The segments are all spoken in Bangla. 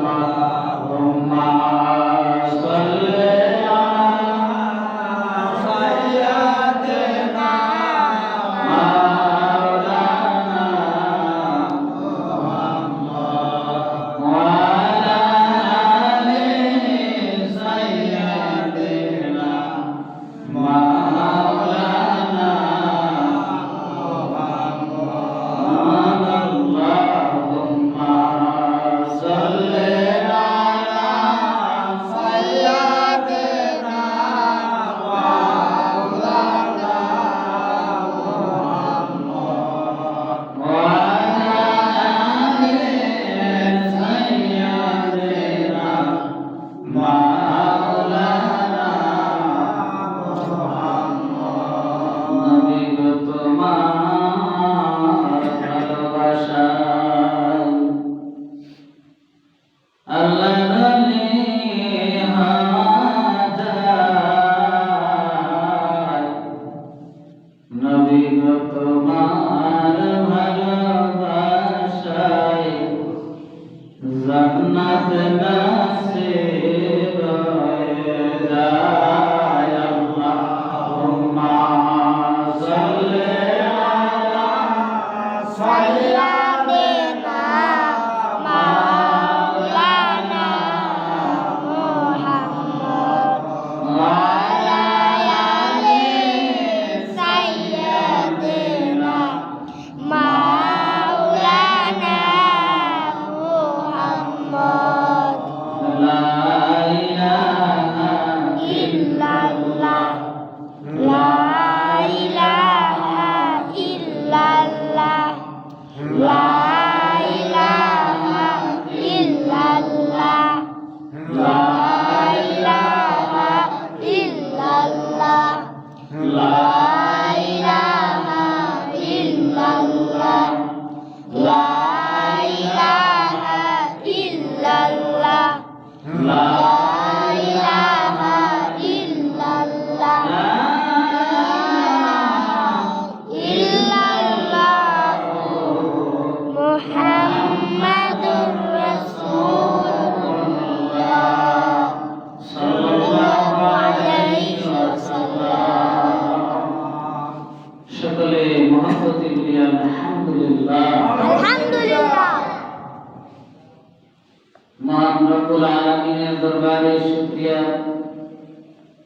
اللهم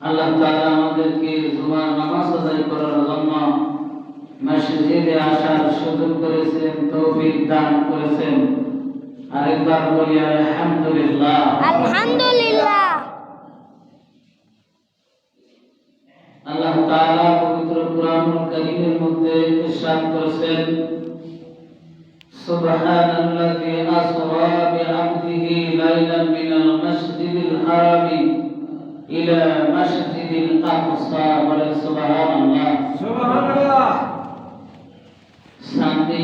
আল্লাহ তাআলা আমাদেরকে জুমার নামাজ আদায় করার জন্য মসজিদে আসার সুযোগ করেছেন তৌফিক দান করেছেন। আরেকবার বলি আলহামদুলিল্লাহ। আলহামদুলিল্লাহ। আল্লাহ তাআলা পবিত্র কুরআনুল কারীমের মধ্যে ইরশাদ করেছেন সুবহানাল্লাযী আসরা বিআবদিহি লাইলান মিনাল মাসজিদিল হারামি। ইলা মাসজিদিল আকসা বলেন সুবহানাল্লাহ। সুবহানাল্লাহ শান্তি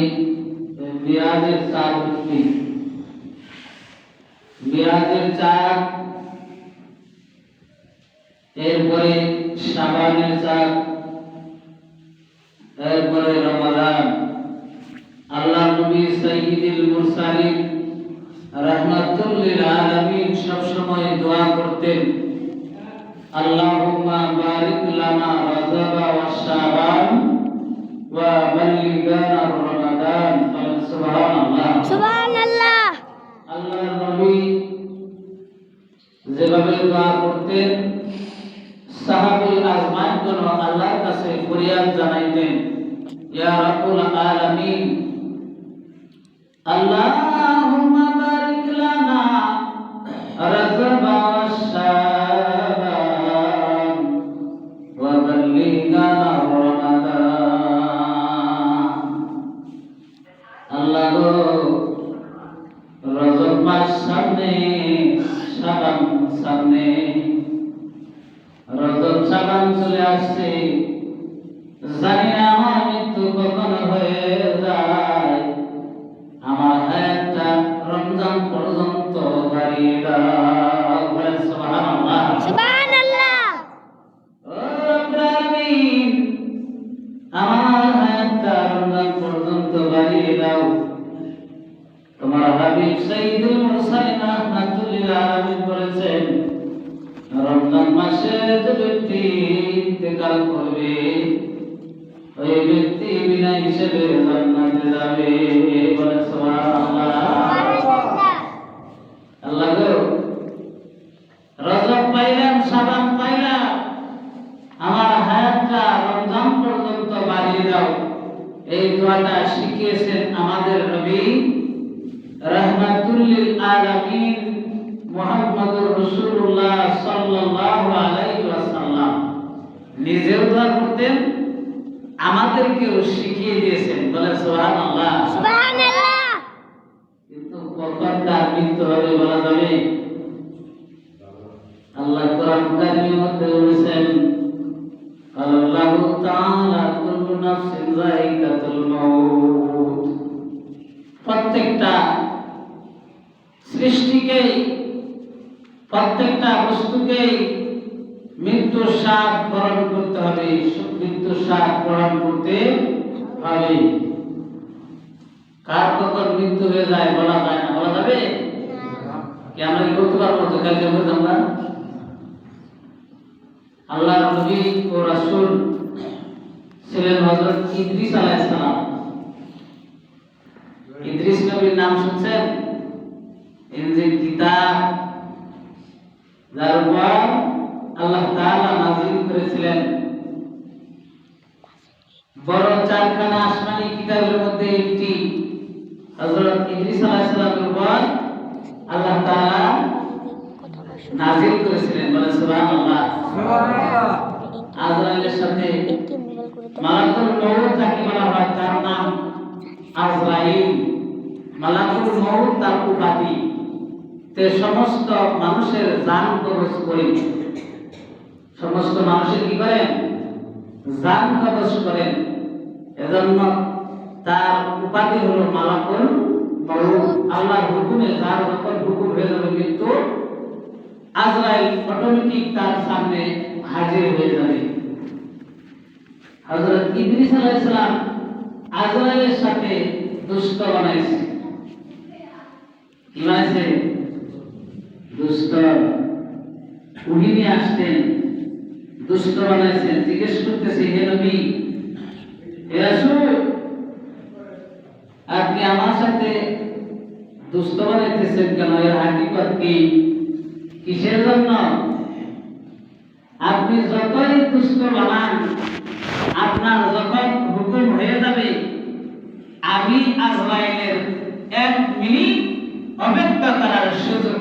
বিরাজের চার ব্যক্তি বিরাজের চার এরপরে শাবানের চার এরপরে রমাদান। আল্লাহ নবী সাইয়্যিদুল মুরসালিন রাহমাতুল লিল আলামিন সব সময় দোয়া করতেন। বারিক লানা রাজাবা ওয়া শাবান ওয়া বাল্লিগানা রমাদান। বলেন সুবহানাল্লাহ। সুবহানাল্লাহ। আল্লাহর নবী যেভাবে দোয়া করতেন সাহাবী আজমাইন কোন আল্লাহর কাছে ফরিয়াদ জানাইতেন ইয়া রাব্বুল আলামিন আল্লাহুম্মা সৃষ্টিকে, প্রত্যেকটা বস্তুকে মৃত্যুর স্বাদ গ্রহণ করতে হবে। মৃত্যুর স্বাদ গ্রহণ করতে হবে। কার কখন মৃত্যু হয়ে যায় বলা যায় না, বলা যাবে? কি আমরা কি করতে পারব? তো কালকে বলতাম না আল্লাহ নবী ও রাসূল ছিলেন ইদ্রিস ইদ্রিস নবীর নাম শুনছেন? ইনজিল কিতাব যার উপর আল্লাহ তাআলা নাযিল করেছিলেন। বড় চারখানা আসমানি কিতাবের মধ্যে একটি। হযরত ইদ্রিস আলাইহিস সালামের উপর আল্লাহ তাআলা নাযিল করেছিলেন। বলে সুবহানাল্লাহ। আজরাইলের সাথে মালাকুল মউত যাকে বলা হয়? তার নাম আজরাইল। মালাকুল মউত তার উপাধি তে সমস্ত মানুষের জান কবজ করেন। সমস্ত মানুষের কি করেন? জান কবজ করেন। এজন্য তার উপাধি হলো মালাকুল মউত। আল্লাহর হুকুমে যার যখন হুকুম হয়ে যাবে মৃত্যু, আজরাইল অটোমেটিক তার সামনে হাজির হয়ে যাবে। হযরত ইদ্রিস আলাইহিস আজরাইলের সাথে দুষ্ট বানাইছে কি বানাইছে দুষ্ট। উনি আসতেন, দুষ্ট বানাইছেন। জিজ্ঞেস করতেছে, হে নবী, হে রাসূল, আপনি আমার সাথে দুষ্ট বানাইতেছেন কেন? এর হাকিকত কি? কিসের জন্য? আপনি যতই দুষ্ট বানান, আপনার যখন হুকুম হয়ে যাবে, আমি আজরাইলের এক মিনিট অপেক্ষা করার সুযোগ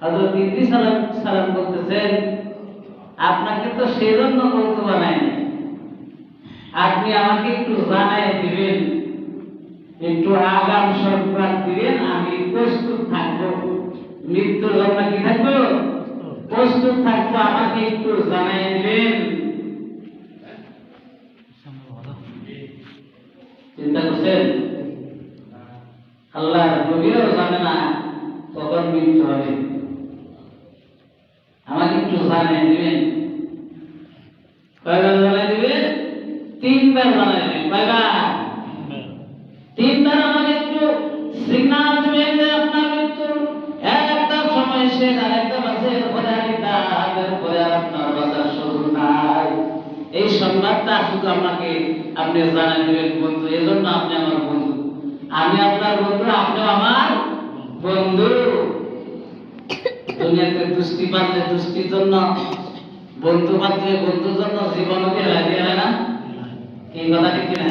হযরত ইদ্রিস বলতেছেন, আপনাকে তো সেই জন্য বন্ধু বানায়নি আপনি আমাকে একটু জানাই দিবেন, একটু আগাম সরকার দিবেন, আমি প্রস্তুত থাকব। মৃত্যুর জন্য কি থাকব? প্রস্তুত থাকব, আমাকে একটু জানাই দিবেন। চিন্তা করছেন? আল্লাহ নবীও জানে না কখন মৃত্যু হবে। আমাকে একটু জানাই দিবেন? কয়বার জানাই দিবেন? তিনবার জানাই দিবেন। কয়বার? তিনবার আমাকে একটু সিগন্যাল দিবেন যে আপনার মৃত্যু। একটা সময় শেষ আর একটা আর আপনার বাজার শুরু নাই। এই সংবাদটা শুধু আমাকে আপনি জানাই দিবেন, বন্ধু। এজন্য আপনি আমার বন্ধু। আমি আপনার বন্ধু, আপনিও আমার বন্ধু। দুনিয়াতে দুষ্টি পারলে দুষ্টির জন্য, বন্ধু পাত্রে বন্ধুর জন্য জীবনকে লাগিয়ে না? এই কথা ঠিক কিনা?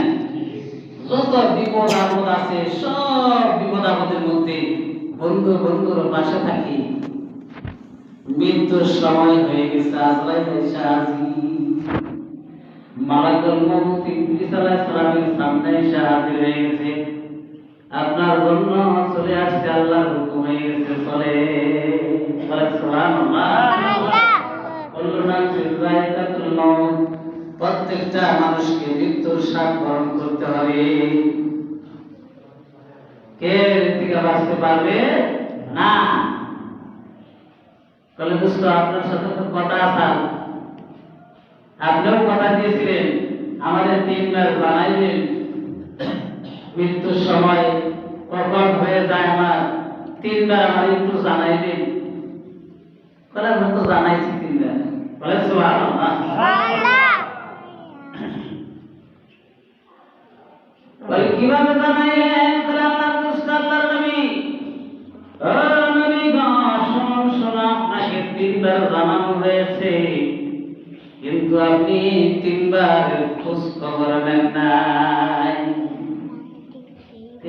যত বিপদ আপদ আছে, সব বিপদ আপদের মধ্যে বন্ধু বন্ধুর পাশে থাকি। মৃত্যুর সময় হয়ে গেছে আজরাইল এসে হাজির মালাকুল মউত ইদ্রিস আলাইহিস সালামের সামনে এসে হাজির হয়ে গেছে। আপনার জন্য চলে আসছে আল্লাহর হুকুম গেছে, চলে। প্রত্যেকটা মানুষকে মৃত্যুর স্বাদ গ্রহণ করতে হবে। কে থেকে বাঁচতে পারবে? না। তাহলে দোস্ত, আপনার সাথে তো কথা আছে। আপনিও কথা দিয়েছিলেন। আমাদের তিনবার জানাইলেন মৃত্যুর সময় কখন হয়ে যায় আমার। তিনবার আমার একটু জানাইলেন বলে আমি তো জানাইছি তিনবার। বলে কীভাবে শুনুন আপনাকে তিনবার কিন্তু আপনি তিনবার খোঁজ খবর নেন নাই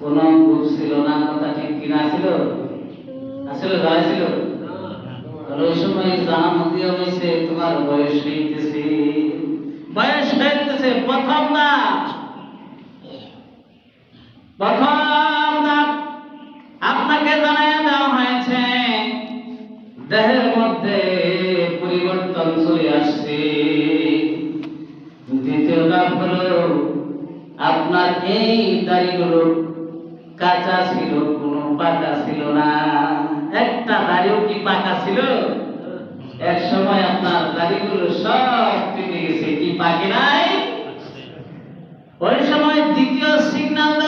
কোনো গুপ ছিল না, কথা ঠিক কিনা ছিল? আসলে দাঁড়াই ছিল? আর ওই সময় জানা মধ্যে হয়েছে, তোমার বয়স হইতেছে। বয়স হইতেছে, প্রথম না। প্রথম ধাপ আপনাকে জানাই দেওয়া হয়েছে, দেহের মধ্যে পরিবর্তন চলে আসছে। দ্বিতীয় ধাপ হলো, আপনার এই দাড়িগুলো কাঁচা ছিল, কোনো পাকা ছিল না। একটা দাড়িও কি পাকা ছিল? এক সময় আপনার দাড়িগুলো সব কেটে গেছে, কি পাকে নাই? ওই সময় দ্বিতীয় সিগন্যাল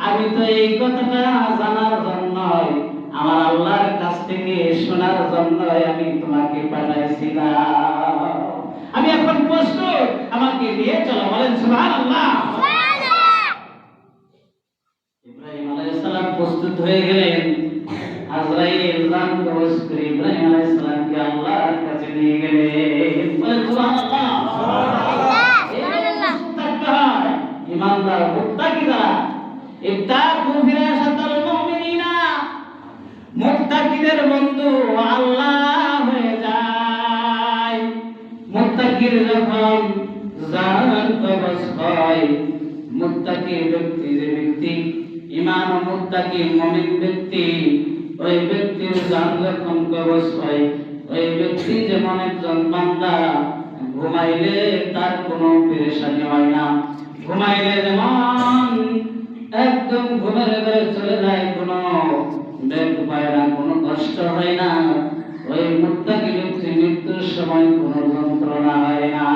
আমি তো এই কথাটা জানার জন্য আমার আল্লাহর কাছ থেকে শোনার জন্য আমি তোমাকে পাঠাইছিলাম। আমি এখন প্রস্তুত আমাকে নিয়ে চলো বলেন সুবহানাল্লাহ। ইব্রাহিম আলাইহিস সালাম প্রস্তুত হয়ে গেলেন। আজরাইল করে ইব্রাহিম আল্লাহর কাছে নিয়ে গেলেন। বলেন। থাকতে হয় ইমানদার যারা ইত্তাকু ফিরাসাতাল মুমিনিনা। মুত্তাকিদের বন্ধু আল্লাহ হয়ে যায়। মুত্তাকির যখন জান কবজ মুত্তাকি ব্যক্তি যে ব্যক্তি ইমান ও মুত্তাকি মুমিন ব্যক্তি, ওই ব্যক্তির জান যখন কবজ হয়, ওই ব্যক্তি যেমন একজন বান্দা, ঘুমাইলে তার কোনো পেরেশানি হয় না। ঘুমাইলে যেমন একদম ঘুমের ঘরে চলে যায়, কোনো বেগ পায় না, কোনো কষ্ট হয় না। ওই মুত্তাকি ব্যক্তি মৃত্যুর সময় কোনো যন্ত্রণা হয় না।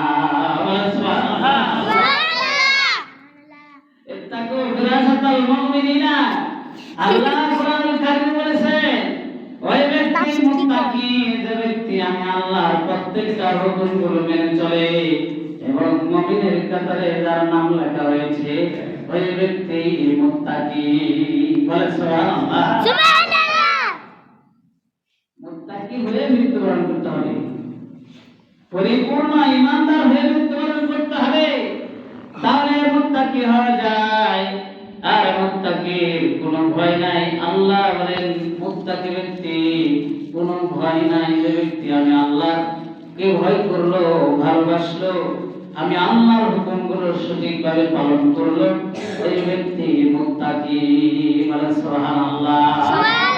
চলে এবং মুমিনের কাতারে যার নাম লেখা হয়েছে ওই ব্যক্তি মুত্তাকি বলে সুবহানাল্লাহ হয়ে মৃত্যুবরণ করতে হবে পরিপূর্ণ ইমানদার হয়ে মৃত্যুবরণ করতে হবে তাহলে মুত্তাকি হওয়া যায় আর মুত্তাকির কোনো ভয় নাই আল্লাহ বলেন মুত্তাকি ব্যক্তি কোনো ভয় নাই যে ব্যক্তি আমি আল্লাহ কে ভয় করল ভালোবাসলো আমি আল্লাহর হুকুমগুলো সঠিকভাবে পালন করল ওই ব্যক্তি মুত্তাকি বলে সুবহানাল্লাহ।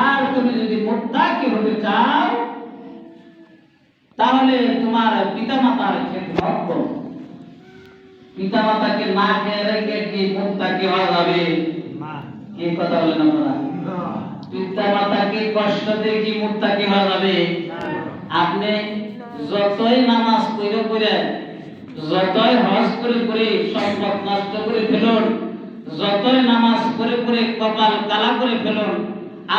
আর তুমি যদি মুত্তাকি হতে চাও তাহলে তোমার পিতামাতার খেদমত করো পিতামাতাকে না খেয়ে রেখে কি মুত্তাকি হওয়া যাবে? কি কথা বলেন আপনারা? পিতা মাতাকে কষ্ট দিয়ে কি মুত্তাকি হওয়া যাবে? আপনি যতই নামাজ পড়ে পড়ে যতই হজ করে করে সম্পদ নষ্ট করে ফেলুন যতই নামাজ পড়ে পড়ে কপাল কালা করে ফেলুন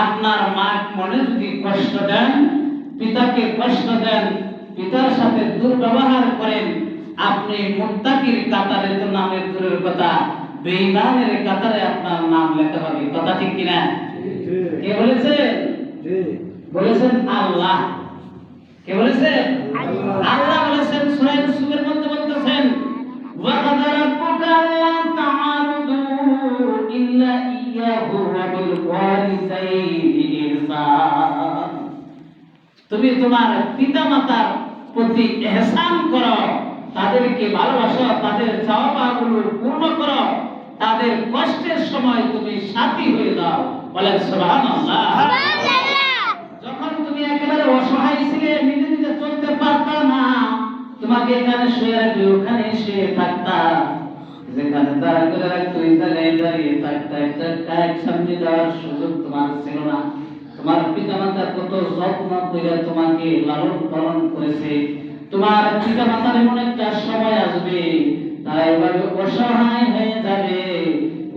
আপনার মা মনে যদি কষ্ট দেন পিতাকে কষ্ট দেন পিতার সাথে দুর্ব্যবহার করেন আপনি মুত্তাকির কাতারে তো নামের দূরের কথা বেঈমানের কাতারে আপনার নাম লেখা হবে। কথা ঠিক কিনা? কে বলেছে? বলেছেন আল্লাহ। কে বলেছেন আল্লাহ। বলেছেন সূরা ইউসুফের মধ্যে বলতেছেন ওয়া কাদা রাব্বুকা আল্লা বিল ওয়ালিদাইনি ইহসান তুমি তোমার পিতামাতার প্রতি এহসান করো তাদেরকে ভালোবাসো তাদের চাওয়া পাওয়াগুলো পূর্ণ করো তাদের কষ্টের সময় তুমি সাথী হয়ে বলেন সুবহানাল্লাহ। যখন তুমি একেবারে অসহায় ছিলে নিজে নিজে চলতে পারতা না তোমাকে এখানে শুয়ে রাখলে ওখানে শুয়ে থাকতা। যেখানে দাঁড়া করে রাখতো ওই জায়গায় দাঁড়িয়ে থাকতা কাজ সামনে দেওয়ার সুযোগ তোমার ছিল না তোমার পিতামাতা কত যত্ন করে তোমাকে লালন পালন করেছে তোমার পিতামাতার এমন একটা সময় আসবে তারা এভাবে অসহায় হয়ে যাবে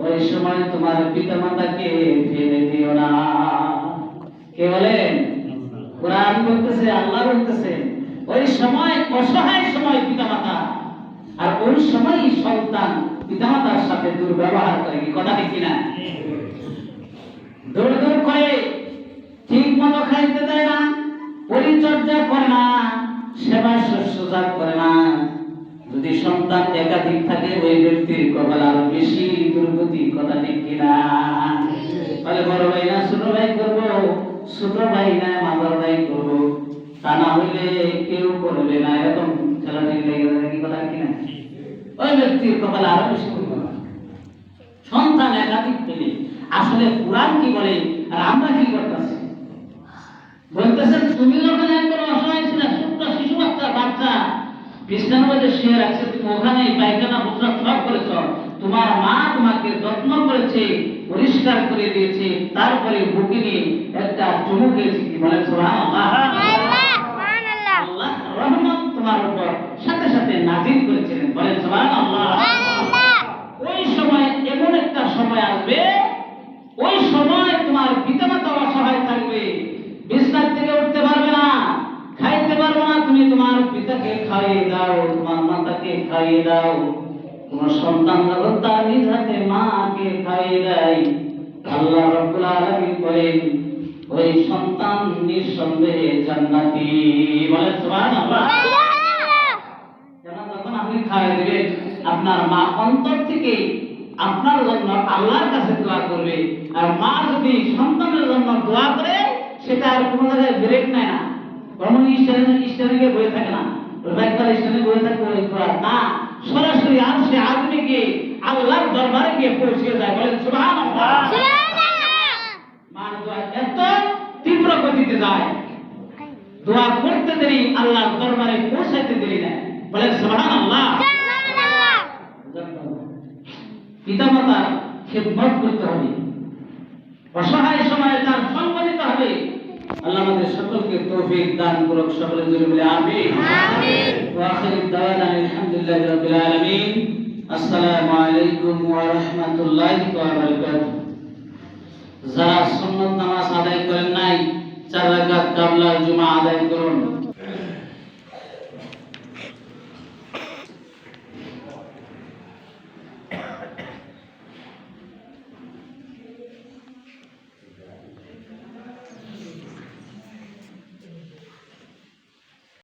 ওই সময় তোমার পিতামাতাকে ফেলে দিও না কে বলেন কোরআন বলতেছে আল্লাহ বলতেছে ওই সময় অসহায় সময় পিতামাতা আর ওই সময় সন্তান পিতামাতার সাথে দুর্ব্যবহার করে কি? কথা ঠিক কিনা? দৌড় দৌড় করে ঠিক মতো খাইতে দেয় না, পরিচর্যা করে না, সেবা শুশ্রূষা করে না। যদি সন্তান একাধিক থাকে, ওই ব্যক্তির কপাল আরও বেশি দুর্গতি, কথা ঠিক কিনা? তাহলে বড় ভাই না ছোট ভাই করব, ছোট ভাই না, মাদার ভাই করব। তা না হইলে কেউ করবে না, এরকম খেলা ঠিক লেগে কি কথা কিনা? ওই ব্যক্তির কপাল আরও বেশি সন্তান একাধিক পেলে। আসলে কোরআন কি বলে আর আমরা কি করতেছি? বলতেছেন তুমি যখন একবার অসহায় ছিল ছোট্ট শিশু বাচ্চা বাচ্চা। বিছানার মধ্যে শুয়ে রাখছে তুমি ওখানে পায়খানা সব করেছ। তোমার মা তোমাকে যত্ন করেছে পরিষ্কার করে দিয়েছে। তারপরে বুকে নিয়ে একটা চুমু দিয়েছে কি বলে? রহমত তোমার উপর সাথে সাথে নাজিল করেছিলেন বলেন সুবহানাল্লাহ সুবহানাল্লাহ ওই সময় এমন একটা সময় আসবে ওই সময় তোমার পিতামাতা অসহায় থাকবে বিছনার থেকে উঠতে পারবে না খাইতে পারবে না তুমি তোমার পিতাকে খাইয়ে দাও তোমার মাতাকে খাইয়ে দাও আপনার মা অন্তর থেকে আপনার জন্য আল্লাহর কাছে দোয়া করবে। আর মা যদি সন্তানের জন্য দোয়া করে, সেটা আর কোনো জায়গায় ব্রেক নেয় না। কোনো স্টেশনে স্টেশনে বয়ে থাকে না। একবার স্টেশনে বয়ে থাকবে না। সরাসরি আর সে আদমিকে আল্লাহর দরবারে গিয়ে পৌঁছে যায়। বলেন সুবহানাল্লাহ। মার দোয়া এত তীব্র গতিতে যায়। দোয়া করতে দেরি আল্লাহর দরবারে পৌঁছাইতে দেরি না বলেন সুবহানাল্লাহ। পিতামাতার খেদমত করতে হবে। অসহায় সময়ে তার সঙ্গ দিতে হবে। আল্লাহ আমাদের সকলকে তৌফিক দান করুক। সকলে জুড়ে বলে আমিন। আমিন। واخر الدعوانا الحمد لله رب العالمين السلام عليكم ورحمة الله وبركاته যারা সুন্নত নামাজ আদায় করেন নাই চার রাকাত কাবলা জুমা আদায় করুন